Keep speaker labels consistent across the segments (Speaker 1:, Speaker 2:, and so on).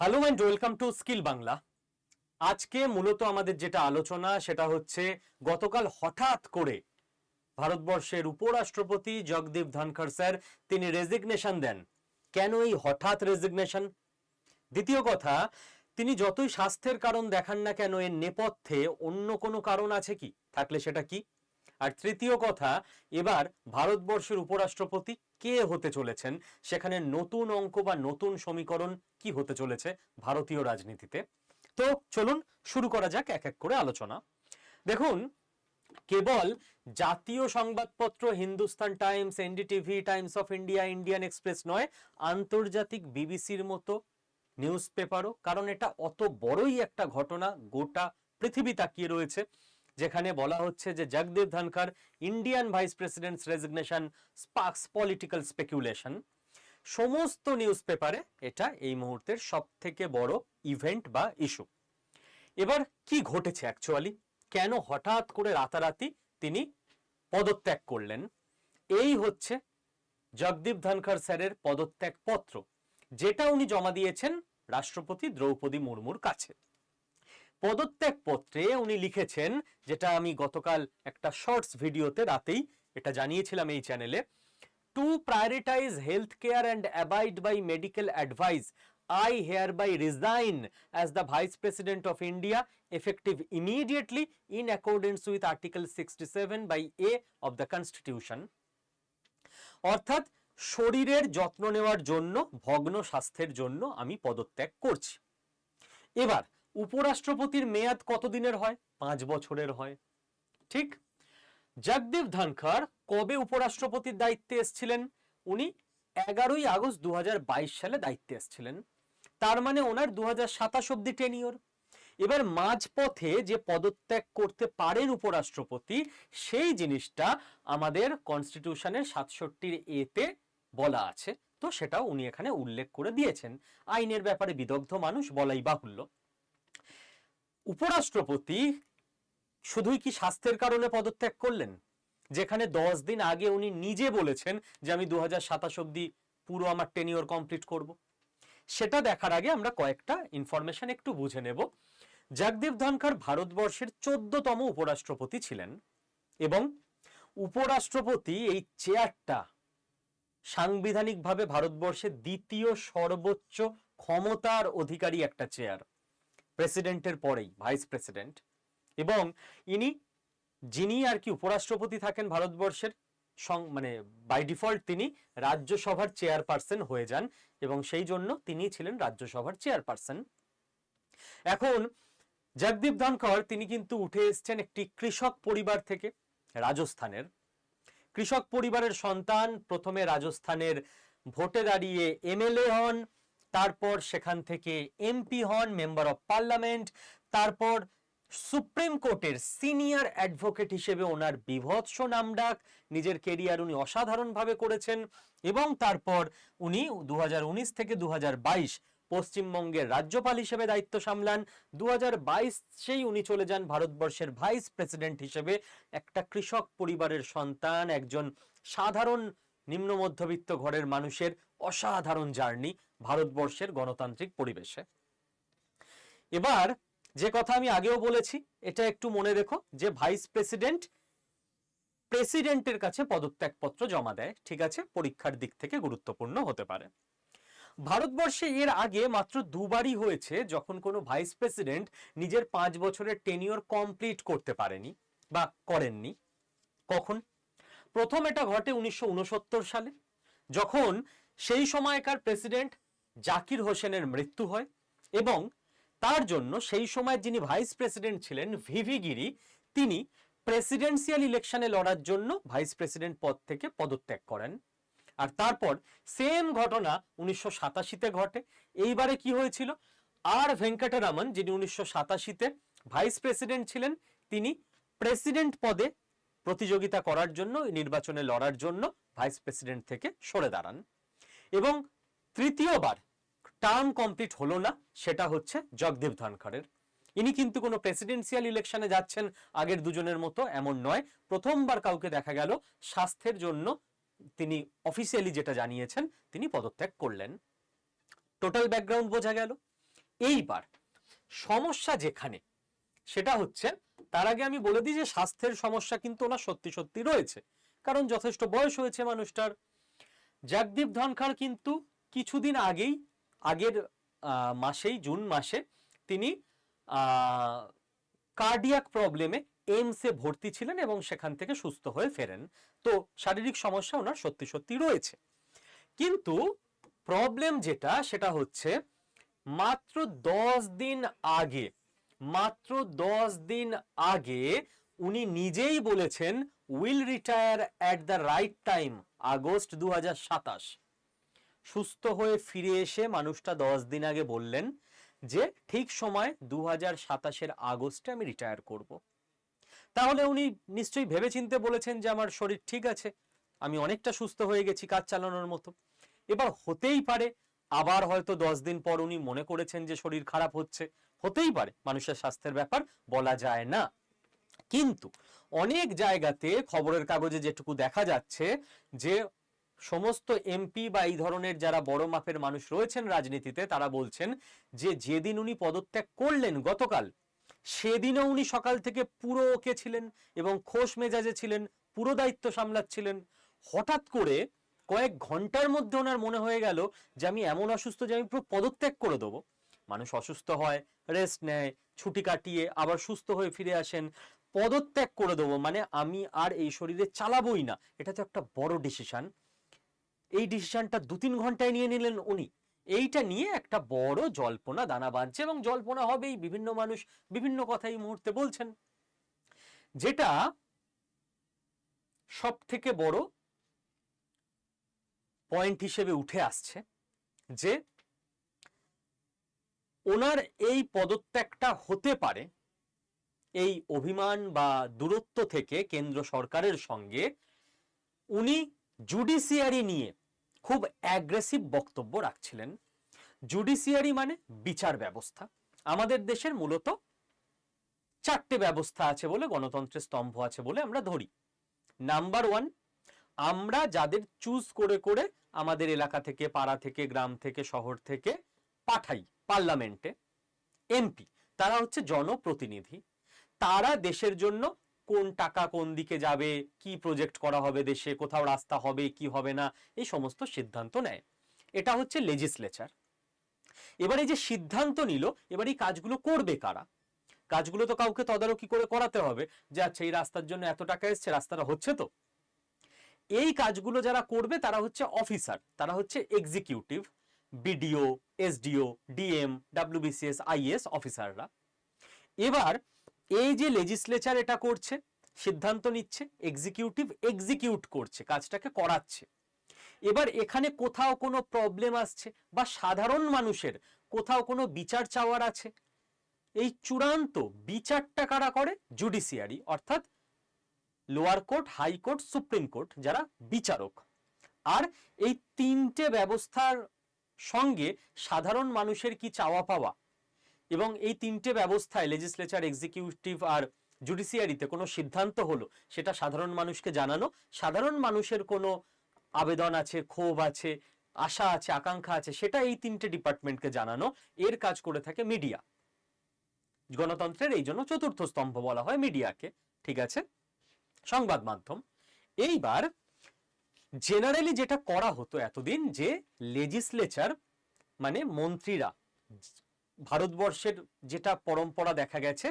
Speaker 1: Hello and welcome to skill Bangla আজকে মূলত আমাদের যেটা আলোচনা, সেটা হচ্ছে গতকাল হঠাৎ করে ভারতবর্ষের উপরাষ্ট্রপতি জগদীপ ধনখড় স্যার, তিনি রেজিগনেশন দেন। কেন এই হঠাৎ রেজিগনেশন দ্বিতীয় কথা, তিনি যতই স্বাস্থ্যের কারণ দেখান না কেন, এর নেপথ্যে অন্য কোনো কারণ আছে কি? থাকলে সেটা কি? আর তৃতীয় কথা, এবার ভারতবর্ষের উপরাষ্ট্রপতি কে হতে চলেছেন? সেখানে নতুন অঙ্ক বা নতুন সমীকরণ কি হতে চলেছে ভারতীয় রাজনীতিতে? তো চলুন শুরু করা যাক এক এক করে আলোচনা। দেখুন, কেবল জাতীয় সংবাদপত্র Hindustan Times, NDTV, Times of India, Indian Express নয়, আন্তর্জাতিক বিবিসির মতো নিউজ পেপারও কারণ এটা অত বড়ই একটা ঘটনা, গোটা পৃথিবী তাকিয়ে রয়েছে। যেখানে বলা হচ্ছে যে Jagdeep Dhankhar Indian vice president's resignation sparks political speculation সমস্ত নিউজ পেপারে এটা এই মুহূর্তের সব থেকে বড় ইভেন্ট বা ইস্যু এবার কি ঘটেছে অ্যাকচুয়ালি কেন হঠাৎ করে রাতারাতি তিনি পদত্যাগ করলেন? এই হচ্ছে জগদীপ ধনখড় স্যারের পদত্যাগ পত্র যেটা উনি জমা দিয়েছেন রাষ্ট্রপতি দ্রৌপদী মুর্মুর কাছে। পদত্যাগ পত্রে উনি লিখেছেন, যেটা আমি গতকাল একটা শর্টস ভিডিওতে রাতেই এটা জানিয়েছিলাম এই চ্যানেলে to prioritise health care and abide by medical advice I hereby resign as the Vice President of India effective immediately in accordance with Article 67 by A of the Constitution. অর্থাৎ শরীরের যত্ন নেওয়ার জন্য, ভগ্ন স্বাস্থ্যের জন্য আমি পদত্যাগ করছি এবার উপরাষ্ট্রপতির মেয়াদ কতদিনের হয়? পাঁচ বছরের হয়। ঠিক? জগদীপ ধনখড় কবে উপরাষ্ট্রপতির দায়িত্বে এসেছিলেন? উনি এগারোই আগস্ট দু হাজার বাইশ সালে দায়িত্বে এসেছিলেন। তার মানে ওনার দু হাজার সাতাশ অব্দি টেনিওর এবার মাঝপথে যে পদত্যাগ করতে পারেন উপরাষ্ট্রপতি, সেই জিনিসটা আমাদের কনস্টিটিউশনের সাতষট্টির এতে বলা আছে। তো সেটাও উনি এখানে উল্লেখ করে দিয়েছেন। আইনের ব্যাপারে বিদগ্ধ মানুষ বলাই বাহুল্য। উপরাষ্ট্রপতি শুধুই কি স্বাস্থ্যের কারণে পদত্যাগ করলেন? যেখানে দশ দিন আগে উনি নিজে বলেছেন যে আমি দু হাজার সাতাশ অব্দি পুরো আমার টেনিওর কমপ্লিট করব। সেটা দেখার আগে আমরা কয়েকটা ইনফরমেশন একটু বুঝে নেব। জগদীপ ধনখড় ভারতবর্ষের চোদ্দতম উপরাষ্ট্রপতি ছিলেন এবং উপরাষ্ট্রপতি এই চেয়ারটা সাংবিধানিকভাবে ভারতবর্ষের দ্বিতীয় সর্বোচ্চ ক্ষমতার অধিকারী একটা চেয়ার প্রেসিডেন্টের পরেই, ভাইস প্রেসিডেন্ট। এবং ইনি, যিনি আর কি উপরাষ্ট্রপতি থাকেন ভারতবর্ষের মানে বাই ডিফল্ট তিনি রাজ্যসভার চেয়ারপারসন হয়ে যান এবং সেই জন্য তিনি ছিলেন রাজ্যসভার চেয়ারপারসন। এখন, জগদীপ ধনখড়, তিনি কিন্তু উঠে এসছেন একটি কৃষক পরিবার থেকে, রাজস্থানের। কৃষক পরিবারের সন্তান প্রথমে রাজস্থানের ভোটে দাঁড়িয়ে এমএলএ হন তারপর সেখান থেকে এমপি হন, মেম্বার অফ পার্লামেন্ট, তারপর সুপ্রিম কোর্টের সিনিয়র অ্যাডভোকেট হিসেবে ওনার বিভৎস নামডাক নিজের কেরিয়ার উনি অসাধারণভাবে করেছেন এবং তারপর উনি দুহাজার উনিশ থেকে দু হাজার বাইশ পশ্চিমবঙ্গের রাজ্যপাল হিসেবে দায়িত্ব সামলান। দুহাজার বাইশ সেই উনি চলে যান ভারতবর্ষের ভাইস প্রেসিডেন্ট হিসেবে। একটা কৃষক পরিবারের সন্তান, একজন সাধারণ নিম্ন মধ্যবিত্ত ঘরের মানুষের অসাধারণ জার্নি। ভারতবর্ষের গণতান্ত্রিক পরিবেশে। এবার যে কথা আমি আগেও বলেছি, এটা একটু মনে রেখো যে ভাইস প্রেসিডেন্ট প্রেসিডেন্টের কাছে পদত্যাগপত্র জমা দেয়, ঠিক আছে? পরীক্ষার দিক থেকে গুরুত্বপূর্ণ হতে পারে। ভারতবর্ষে এর আগে মাত্র দুবারই হয়েছে যখন কোনো ভাইস প্রেসিডেন্ট নিজের পাঁচ বছরের টেনিওর কমপ্লিট করতে পারেনি বা করেননি। কখন? প্রথম এটা ঘটে উনিশশো উনসত্তর সালে, যখন সেই সময়কার প্রেসিডেন্ট জাকির হোসেনের মৃত্যু হয় এবং তার জন্য সেই সময় যিনি ভাইস প্রেসিডেন্ট ছিলেন ভিভি গিরি, তিনি প্রেসিডেন্সিয়াল ইলেকশনে লড়ার জন্য ভাইস প্রেসিডেন্ট পদ থেকে পদত্যাগ করেন। আর তারপর সেম ঘটনা উনিশশো সাতাশিতে ঘটে। এইবারে কি হয়েছিল? আর ভেঙ্কটরামন, যিনি উনিশশো সাতাশিতে ভাইস প্রেসিডেন্ট ছিলেন, তিনি প্রেসিডেন্ট পদে প্রতিযোগিতা করার জন্য, নির্বাচনে লড়ার জন্য ভাইস প্রেসিডেন্ট থেকে সরে দাঁড়ান। এবং তৃতীয়বার টার্ম কমপ্লিট হলো না, সেটা হচ্ছে জগদীপ ধনখড়ের। ইনি কিন্তু কোনো প্রেসিডেন্সিয়াল ইলেকশনে যাচ্ছেন আগের দুজনের মতো, এমন নয়। প্রথমবার কাউকে দেখা গেল, স্বাস্থ্যের জন্য তিনি অফিসিয়ালি যেটা জানিয়েছেন, তিনি পদত্যাগ করলেন। টোটাল ব্যাকগ্রাউন্ড বোঝা গেল। এইবার সমস্যা যেখানে, সেটা হচ্ছে, তার আগে আমি বলে দিই যে স্বাস্থ্যের সমস্যা কিন্তু ওনার সত্যি সত্যি রয়েছে, কারণ যথেষ্ট বয়স হয়েছে মানুষটার। জগদীপ ধনখড় কিন্তু কিছুদিন আগেই আগের মাসেই, জুন মাসে তিনি কার্ডিয়াক প্রবলেমে এইমসে ভর্তি ছিলেন এবং সেখান থেকে সুস্থ হয়ে ফেরেন। তো শারীরিক সমস্যা ওনার সত্যি সত্যি রয়েছে। কিন্তু প্রবলেম যেটা, সেটা হচ্ছে মাত্র দশ দিন আগে, মাত্র দশ দিন আগে উনি নিজেই বলেছেন will retire at the right time August দু হাজার সাতাশ। সুস্থ হয়ে ফিরে এসে মানুষটা দশ দিন আগে বললেন যে, ঠিক সময় দু হাজার সাতাশের আগস্টে আমি রিটায়ার করব। তাহলে উনি নিশ্চয়ই ভেবেচিন্তে বলেছেন যে, আমার শরীর ঠিক আছে, আমি অনেকটা সুস্থ হয়ে গেছি কাজ চালানোর মতো। এবার হতেই পারে, আবার হয়তো দশ দিন পর উনি মনে করেছেন যে, শরীর খারাপ হচ্ছে। হতেই পারে, মানুষের স্বাস্থ্যের ব্যাপার বলা যায় না। কিন্তু অনেক জায়গাতে খবরের কাগজে যেটুকু দেখা যাচ্ছে যে সমস্ত এমপি বা এই ধরনের যারা বড় মাপের মানুষ রয়েছেন রাজনীতিতে, তারা বলছেন যে যেদিন উনি পদত্যাগ করলেন গতকাল, সেদিনও উনি সকাল থেকে পুরো ওকে ছিলেন এবং খোশ মেজাজে ছিলেন, পুরো দায়িত্ব সামলাচ্ছিলেন। হঠাৎ করে কয়েক ঘণ্টার মধ্যে ওনার মনে হয়ে গেল যে আমি এমন অসুস্থ যে আমি পুরো পদত্যাগ করে দেবো। মানুষ অসুস্থ হয় রেস্ট নেয়, ছুটি কাটিয়ে আবার সুস্থ হয়ে ফিরে আসেন। পদত্যাগ করে দেবো মানে আমি আর এই শরীরে চালাবোই না। এটা তো একটা বড় ডিসিশন এই ডিসিশনটা দু তিন ঘন্টায় নিয়ে নিলেন উনি। এইটা নিয়ে একটা বড় জল্পনা, দানা বাঁধছে এবং জল্পনা হবেই। বিভিন্ন মানুষ বিভিন্ন কথা এই মুহূর্তে বলছেন। যেটা সব থেকে বড় পয়েন্ট হিসেবে উঠে আসছে যে ওনার এই পদত্যাগটা হতে পারে এই অভিমান বা দূরত্ব থেকে কেন্দ্র সরকারের সঙ্গে উনি জুডিশিয়ারি নিয়ে খুব অ্যাগ্রেসিভ বক্তব্য রাখছিলেন। জুডিশিয়ারি মানে বিচার ব্যবস্থা। আমাদের দেশের মূলত চারটে ব্যবস্থা আছে বলে, গণতন্ত্রের স্তম্ভ আছে বলে আমরা ধরি। নাম্বার ওয়ান, আমরা যাদের চুজ করে করে আমাদের এলাকা থেকে, পাড়া থেকে, গ্রাম থেকে, শহর থেকে পাঠাই পার্লামেন্টে, এমপি, তারা হচ্ছে জনপ্রতিনিধি। তারা দেশের জন্য কোন টাকা কোন দিকে যাবে, কি প্রজেক্ট করা হবে দেশে, কোথাও রাস্তা হবে, কি হবে না, এই সমস্ত সিদ্ধান্ত নেয়। এটা হচ্ছে লেজিসলেচার এবার এই যে সিদ্ধান্ত নিল, এবার এই কাজগুলো করবে কারা? কাজগুলো তো কাউকে তদারকি করে করাতে হবে, যে আচ্ছা এই রাস্তার জন্য এত টাকা এসছে, রাস্তাটা হচ্ছে তো। এই কাজগুলো যারা করবে, তারা হচ্ছে অফিসার তারা হচ্ছে executive BDO SDO DM WBCS IAS অফিসাররা এবার এই যে লেজিসলেচার এটা করছে, সিদ্ধান্ত নিচ্ছে এক্সিকিউটিভ এক্সিকিউট করছে, কাজটাকে করাচ্ছে। এবার এখানে কোথাও কোনো প্রবলেম আসছে বা সাধারণ মানুষের কোথাও কোনো বিচার চাওয়ার আছে? এই চূড়ান্ত বিচারটা কারা করে? জুডিশিয়ারি অর্থাৎ lower court high court supreme court যারা বিচারক। আর এই তিনটে ব্যবস্থার সঙ্গে সাধারণ মানুষের কি চাওয়া পাওয়া? এবং এই তিনটে ব্যবস্থায় লেজিসলেচার এক্সিকিউটিভ আর জুডিশিয়ারিতে কোনো সিদ্ধান্ত হলো, সেটা সাধারণ মানুষকে জানানো। সাধারণ মানুষের কোনো আবেদন আছে, ক্ষোভ আছে, আশা আছে, আকাঙ্ক্ষা আছে, সেটা এই তিনটে ডিপার্টমেন্টকে জানানো। এর কাজ করে থাকে মিডিয়া গণতন্ত্রের এই জন্য চতুর্থ স্তম্ভ বলা হয় মিডিয়াকে ঠিক আছে? সংবাদ মাধ্যম। এইবার জেনারেলি যেটা করা হতো এতদিন যে লেজিসলেচার মানে মন্ত্রীরা ভারতবর্ষের যেটা পরম্পরা দেখা গেছে,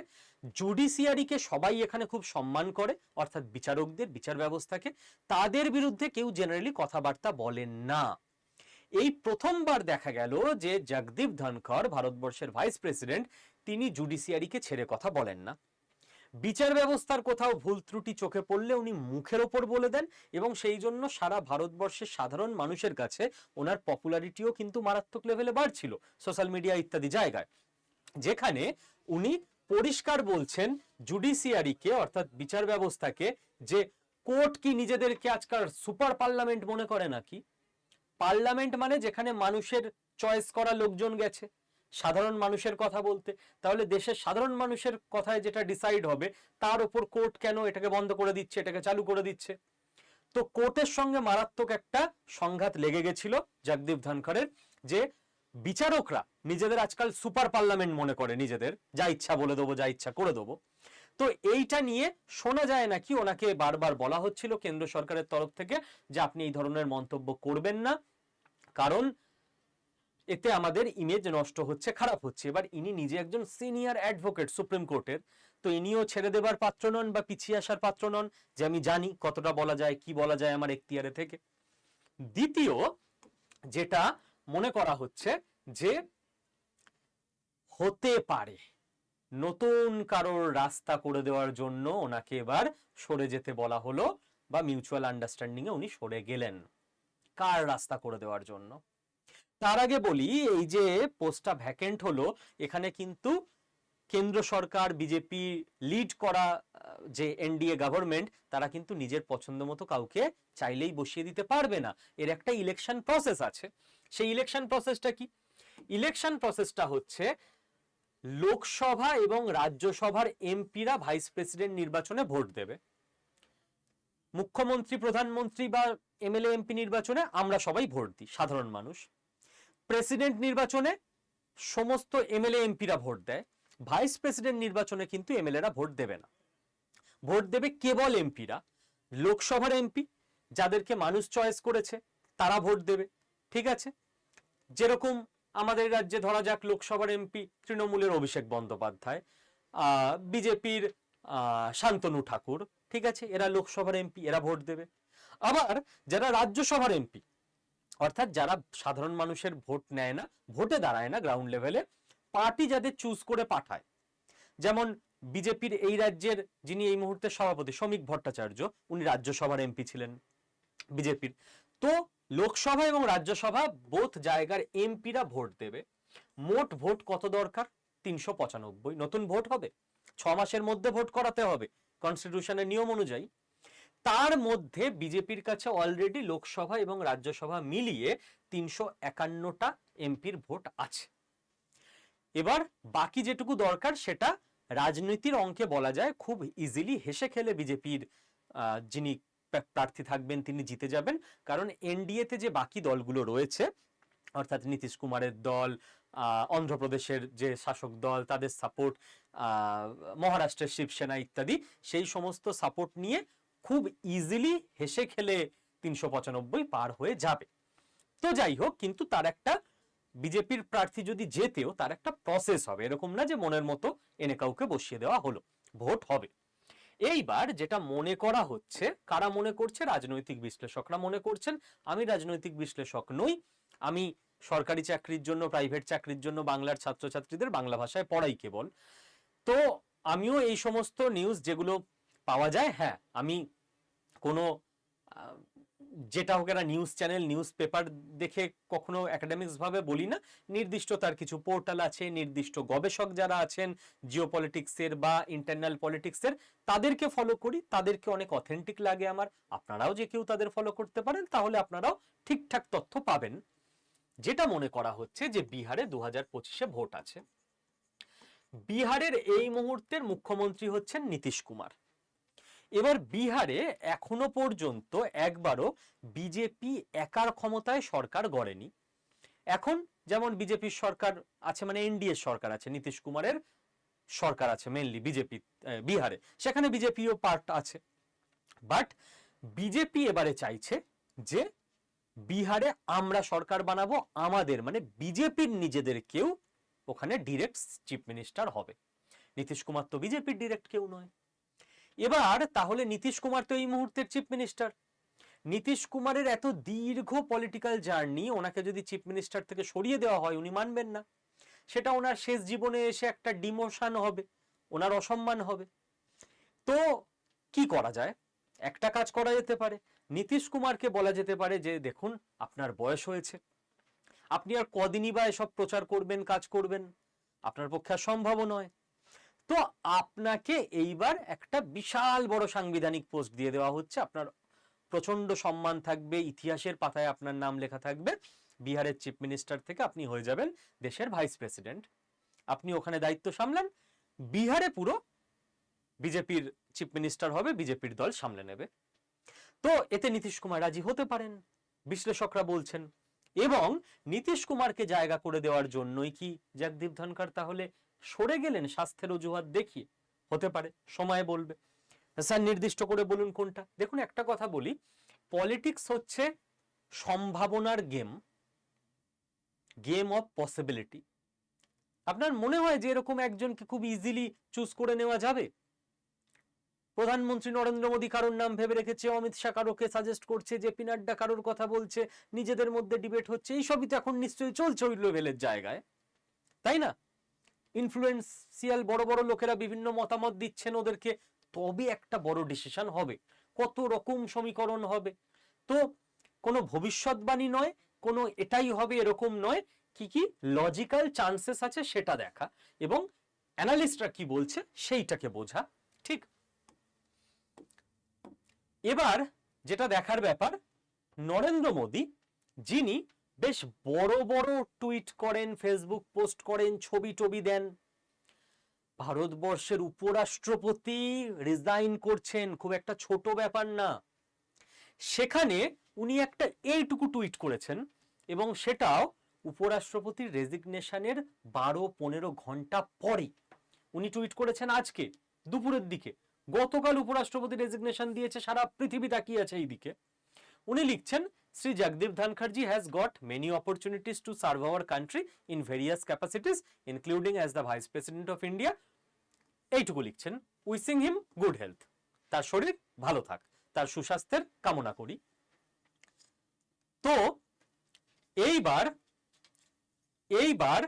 Speaker 1: জুডিশিয়ারিকে সবাই এখানে খুব সম্মান করে, অর্থাৎ বিচারকদের, বিচার ব্যবস্থাকে, তাদের বিরুদ্ধে কেউ জেনারেলি কথাবার্তা বলেন না। এই প্রথমবার দেখা গেল যে জগদীপ ধনখড়, ভারতবর্ষের ভাইস প্রেসিডেন্ট তিনি জুডিশিয়ারিকে ছেড়ে কথা বলেন না। বিচার ব্যবস্থার কোথাও ভুল ত্রুটি চোখে পড়লে উনি মুখের ওপর বলে দেন এবং সেই জন্য সারা ভারতবর্ষের সাধারণ মানুষের কাছে ওনার পপুলারিটিও কিন্তু মারাত্মক লেভেলে বাড়ছিল সোশ্যাল মিডিয়া ইত্যাদি জায়গায়। যেখানে উনি পরিষ্কার বলছেন জুডিশিয়ারিকে অর্থাৎ বিচার ব্যবস্থাকে, যে কোর্ট কি নিজেদেরকে আজকাল সুপার পার্লামেন্ট মনে করে নাকি? পার্লামেন্ট মানে যেখানে মানুষের চয়েস করা লোকজন গেছে। সাধারণ মানুষের কথা বলতে, তাহলে দেশের সাধারণ মানুষের কথায় যেটা ডিসাইড হবে, তার উপর কোর্ট কেন এটাকে বন্ধ করে দিচ্ছে, এটাকে চালু করে দিচ্ছে? তো কোর্টের সঙ্গে মারাত্মক একটা সংঘাত লেগে গেছিল জগদীপ ধনখড়ের, যে বিচারকরা নিজেদের আজকাল সুপার পার্লামেন্ট মনে করে নিজেদের, যা ইচ্ছা বলে দেবো, যা ইচ্ছা করে দেবো। তো এইটা নিয়ে শোনা যায় নাকি? ওনাকে বারবার বলা হচ্ছিল কেন্দ্র সরকারের তরফ থেকে যে আপনি এই ধরনের মন্তব্য করবেন না। কারণ এতে আমাদের ইমেজ নষ্ট হচ্ছে, খারাপ হচ্ছে। এবার ইনি নিজে একজন সিনিয়র অ্যাডভোকেট সুপ্রিম কোর্টের, তো ইনিও ছেড়ে দেবার পাত্র নন বা পিছিয়ে আসার পাত্র নন, যে আমি জানি কতটা বলা যায়, কি বলা যায় আমার এখতিয়ারে থেকে। দ্বিতীয়, যেটা মনে করা হচ্ছে যে হতে পারে, নতুন কারোর রাস্তা করে দেওয়ার জন্য ওনাকে এবার সরে যেতে বলা হলো বা মিউচুয়াল আন্ডারস্ট্যান্ডিং এ উনি সরে গেলেন। কার রাস্তা করে দেওয়ার জন্য? তার আগে বলি, এই যে পোস্টটা ভ্যাকেন্ট হলো, এখানে কিন্তু কেন্দ্র সরকার বিজেপি লিড করা যে এনডিএ গভর্নমেন্ট তারা কিন্তু নিজের পছন্দ মতো কাউকে চাইলেই বসিয়ে দিতে পারবে না। এর একটা ইলেকশন প্রসেস আছে। সেই ইলেকশন প্রসেসটা কি? ইলেকশন প্রসেসটা হচ্ছে লোকসভা এবং রাজ্যসভার এমপিরা ভাইস প্রেসিডেন্ট নির্বাচনে ভোট দেবে। মুখ্যমন্ত্রী, প্রধানমন্ত্রী বা এমএলএ এমপি নির্বাচনে আমরা সবাই ভোট দিই, সাধারণ মানুষ। প্রেসিডেন্ট নির্বাচনে সমস্ত এমএলএ এমপিরা ভোট দেয়। ভাইস প্রেসিডেন্ট নির্বাচনে কিন্তু এমএলএরা ভোট দেবে না। ভোট দেবে কেবল এমপিরা। লোকসভার এমপি, যাদেরকে মানুষ চয়েস করেছে, তারা ভোট দেবে। ঠিক আছে? যেরকম আমাদের রাজ্যে ধরা যাক লোকসভার এমপি তৃণমূলের অভিষেক বন্দ্যোপাধ্যায় বিজেপির শান্তনু ঠাকুর। ঠিক আছে? এরা লোকসভার এমপি, এরা ভোট দেবে। আবার যারা রাজ্যসভার এমপি অর্থাৎ যারা সাধারণ মানুষের ভোট নেয় না, ভোটে দাঁড়ায় না গ্রাউন্ড লেভেলে পার্টি যাদের চুজ করে পাঠায়। যেমন বিজেপির এই রাজ্যের যিনি এই মুহূর্তে সভাপতি, শ্রমিক ভট্টাচার্য, উনি রাজ্যসভার এমপি ছিলেন বিজেপির। তো লোকসভা এবং রাজ্যসভা বোধ জায়গার এমপিরা ভোট দেবে। মোট ভোট কত দরকার? তিনশো পঁচানব্বই। নতুন ভোট হবে। ছ মাসের মধ্যে ভোট করাতে হবে। কনস্টিটিউশনের নিয়ম অনুযায়ী। তার মধ্যে বিজেপির কাছে অলরেডি লোকসভা এবং রাজ্যসভা মিলিয়ে তিনশো একান্নটা এমপির ভোট আছে। এবার বাকি যেটুকু দরকার সেটা রাজনীতির অঙ্কে বলা যায়, খুব ইজিলি হেসে খেলে বিজেপির যিনি প্রার্থী থাকবেন তিনি জিতে যাবেন। কারণ এনডিএতে যে বাকি দলগুলো রয়েছে, অর্থাৎ নীতিশ কুমারের দল অন্ধ্রপ্রদেশের যে শাসক দল, তাদের সাপোর্ট মহারাষ্ট্রের শিবসেনা ইত্যাদি, সেই সমস্ত সাপোর্ট নিয়ে খুব ইজিলি হেসে খেলে তিনশো পঁচানব্বই পার হয়ে যাবে। তো যাই হোক, কিন্তু তার একটা বিজেপির প্রার্থী যদি যেতেও তার একটা প্রসেস হবে। এরকম না যে মনের মতো এনে কাউকে বসিয়ে দেওয়া হলো, ভোট হবে। এইবার যেটা মনে করা হচ্ছে, কারা মনে করছে? রাজনৈতিক বিশ্লেষকরা মনে করছেন। আমি রাজনৈতিক বিশ্লেষক নই, আমি সরকারি চাকরির জন্য প্রাইভেট চাকরির জন্য, বাংলার ছাত্রছাত্রীদের বাংলা ভাষায় পড়াই কেবল। তো আমিও এই সমস্ত নিউজ যেগুলো পাওয়া যায়? হ্যাঁ আমি কোনো যেটা হোক একটা নিউজ চ্যানেল নিউজ পেপার দেখে কখনো একাডেমিক্স ভাবে বলি না। নির্দিষ্ট তার কিছু পোর্টাল আছে, নির্দিষ্ট গবেষক যারা আছেন জিও পলিটিক্সের বা ইন্টারনাল পলিটিক্সের তাদেরকে ফলো করি। তাদেরকে অনেক অথেন্টিক লাগে আমার। আপনারাও যে কেউ তাদের ফলো করতে পারেন, তাহলে আপনারাও ঠিকঠাক তথ্য পাবেন। যেটা মনে করা হচ্ছে যে বিহারে দু হাজার পঁচিশে ভোট আছে। বিহারের এই মুহূর্তের মুখ্যমন্ত্রী হচ্ছেন নীতিশ কুমার। এবার বিহারে এখনও পর্যন্ত একবারও বিজেপি একার ক্ষমতায় সরকার গড়েনি। এখন যেমন বিজেপির সরকার আছে মানে এনডিএ সরকার আছে, নীতিশ কুমারের সরকার আছে মেনলি বিজেপি বিহারে। সেখানে বিজেপিও পার্ট আছে। বাট বিজেপি এবারে চাইছে যে বিহারে আমরা সরকার বানাবো, আমাদের মানে বিজেপির নিজেদের কেউ ওখানে ডিরেক্ট চিফ মিনিস্টার হবে। নীতিশ কুমার তো বিজেপির ডিরেক্ট কেউ নয়। এবার তাহলে নীতিশ কুমার তো এই মুহূর্তের চিফ মিনিস্টার নীতিশ কুমারের এত দীর্ঘ পলিটিক্যাল জার্নি ওনাকে যদি চিফ মিনিস্টার থেকে সরিয়ে দেওয়া হয়, উনি মানবেন না। সেটা ওনার শেষ জীবনে এসে একটা ডিমোশন হবে, ওনার অসম্মান হবে। তো কি করা যায়? একটা কাজ করা যেতে পারে। নীতিশ কুমারকে বলা যেতে পারে যে, দেখুন, আপনার বয়স হয়েছে। আপনি আর কদিনই বা এসব প্রচার করবেন, কাজ করবেন। আপনার পক্ষে সম্ভব নয়। তো আপনাকে এইবার একটা বিশাল বড় সাংবিধানিক পোস্ট দিয়ে দেওয়া হচ্ছে। আপনার প্রচণ্ড সম্মান থাকবে, ইতিহাসের পাতায় আপনার নাম লেখা থাকবে। বিহারের চিফ মিনিস্টার থেকে আপনি হয়ে যাবেন দেশের ভাইস প্রেসিডেন্ট। আপনি ওখানে দায়িত্ব সামলান, বিহারে পুরো বিজেপির চিফ মিনিস্টার হবে, বিজেপির দল সামলে নেবে। তো এতে নীতিশ কুমার রাজি হতে পারেন, বিশ্লেষকরা বলছেন। এবং নীতিশ কুমারকে জায়গা করে দেওয়ার জন্যই কি? জগদীপ ধনখড় তাহলে সরে গেলেন, স্বাস্থ্যের অজুহাত দেখিয়ে। হতে পারে, সময় বলবে। স্যার, নির্দিষ্ট করে বলুন কোনটা। দেখুন, একটা কথা বলি। পলিটিক্স হচ্ছে সম্ভাবনার গেম গেম অফ পসিবিলিটি। আপনার মনে হয় যে এরকম একজনকে খুব ইজিলি চুজ করে নেওয়া যাবে? প্রধানমন্ত্রী নরেন্দ্র মোদী কারোর নাম ভেবে রেখেছে, অমিত শাহ কারোকে সাজেস্ট করছে যে পি নাড্ডা কারোর কথা বলছে, নিজেদের মধ্যে ডিবেট হচ্ছে, এইসবই তো এখন নিশ্চয়ই চলছে ওই লেভেলের জায়গায়। তাই না? ইনফ্লুয়েন্সিয়াল বড় বড় লোকেরা বিভিন্ন মতামত দিচ্ছেন ওদেরকে, তবে একটা বড় ডিসিশন হবে। কত রকম সমীকরণ হবে? তো কোনো ভবিষ্যৎবাণী নয়, কোনো এটাই হবে এরকম নয়, কি কি লজিক্যাল চান্সেস আছে সেটা দেখা এবং অ্যানালিস্টরা কি বলছে সেইটাকে বোঝা, ঠিক? এবার যেটা দেখার ব্যাপার, নরেন্দ্র মোদী, যিনি বেশ বড় বড় টুইট করেন, ফেসবুক পোস্ট করেন, ছবি টবি দেন। ভারতবর্ষের উপরাষ্ট্রপতি রিজাইন করছেন, খুব একটা ছোট ব্যাপার না। সেখানে উনি একটা এইটুকু টুইট করেছেন এবং সেটাও উপরাষ্ট্রপতির রেজিগনেশনের বারো পনেরো ঘণ্টা পরে। উনি টুইট করেছেন আজকে, দুপুরের দিকে। গতকাল উপরাষ্ট্রপতি রেজিগনেশন দিয়েছে, সারা পৃথিবী তাকিয়ে আছে এই দিকে উনি লিখছেন Shri Jagdeep ধনখড়জি has got many opportunities to serve our country in various capacities including as the vice president of India এইটুকু লিখছেন। উইসিং হিম গুড হেলথ তার শরীর ভালো থাক। তার সুস্বাস্থ্যের কামনা করি। তো, এইবার এইবার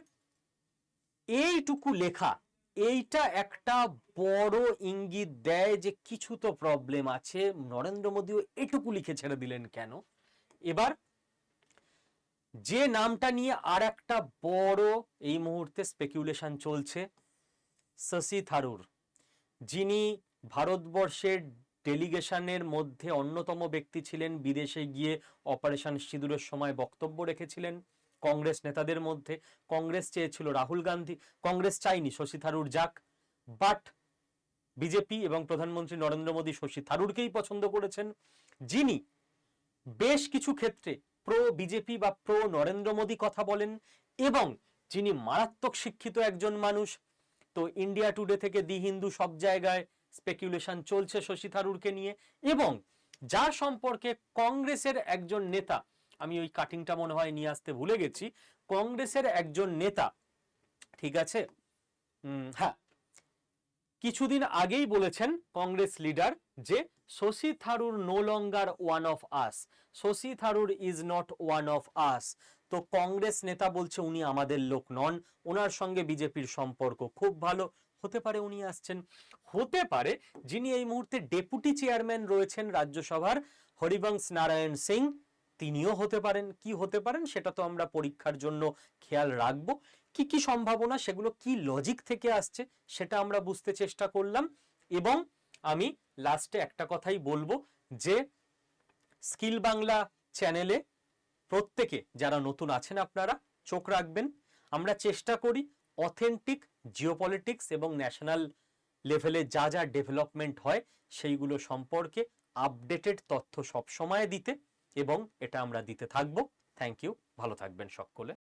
Speaker 1: এইটুকু লেখা, এইটা একটা বড় ইঙ্গিত দেয় যে কিছু তো প্রবলেম আছে। নরেন্দ্র মোদীও এটুকু লিখে ছেড়ে দিলেন কেন? এবার যে নামটা নিয়ে আর একটা বড় এই মুহূর্তে স্পেকুলেশন চলছে, শশী থারুর। যিনি ভারতবর্ষের ডেলিগেশনের মধ্যে অন্যতম ব্যক্তি ছিলেন, বিদেশে গিয়ে অপারেশন সিঁদুরের সময় বক্তব্য রেখেছিলেন কংগ্রেস নেতাদের মধ্যে। কংগ্রেস চেয়েছিল রাহুল গান্ধী, কংগ্রেস চাইনি শশী থারুর যাক বাট বিজেপি এবং প্রধানমন্ত্রী নরেন্দ্র মোদী শশী থারুরকেই পছন্দ করেছেন। যিনি বেশ কিছু ক্ষেত্রে প্রো বিজেপি বা প্রো নরেন্দ্র মোদী কথা বলেন এবং যিনি মারাত্মক শিক্ষিত একজন মানুষ, তো ইন্ডিয়া টুডে থেকে দি হিন্দু সব জায়গায় স্পেকুলেশন চলছে শশী থারুরকে নিয়ে এবং যার সম্পর্কে কংগ্রেসের একজন নেতা, আমি ওই কাটিংটা মনে হয় নিয়ে আসতে ভুলে গেছি, কংগ্রেসের একজন নেতা, ঠিক আছে? হ্যাঁ। কিছুদিন আগেই বলেছেন কংগ্রেস লিডার যে Shashi Tharoor no longer one of us Shashi Tharoor is not one of us তো কংগ্রেস নেতা বলছে উনি আমাদের লোক নন। ওনার সঙ্গে বিজেপির সম্পর্ক খুব ভালো। হতে পারে উনি আসছেন। হতে পারে যিনি এই মুহূর্তে ডেপুটি চেয়ারম্যান রয়েছেন রাজ্যসভার, হরিবংশ নারায়ণ সিং, তিনিও হতে পারেন। কি হতে পারেন সেটা তো আমরা পরীক্ষার জন্য খেয়াল রাখব। কি কি সম্ভাবনা সেগুলো কি লজিক থেকে আসছে সেটা আমরা বুঝতে চেষ্টা করলাম। এবং আমি লাস্টে একটা কথাই বলব যে স্কিল বাংলা চ্যানেলে প্রত্যেকে, যারা নতুন আছেন আপনারা, চোখ রাখবেন। আমরা চেষ্টা করি অথেন্টিক জিওপলিটিক্স এবং ন্যাশনাল লেভেলে যা যা ডেভেলপমেন্ট হয়, সেইগুলো সম্পর্কে আপডেটেড তথ্য সব সময় দিতে এবং এটা আমরা দিতে থাকব। থ্যাংক ইউ ভালো থাকবেন সকলে।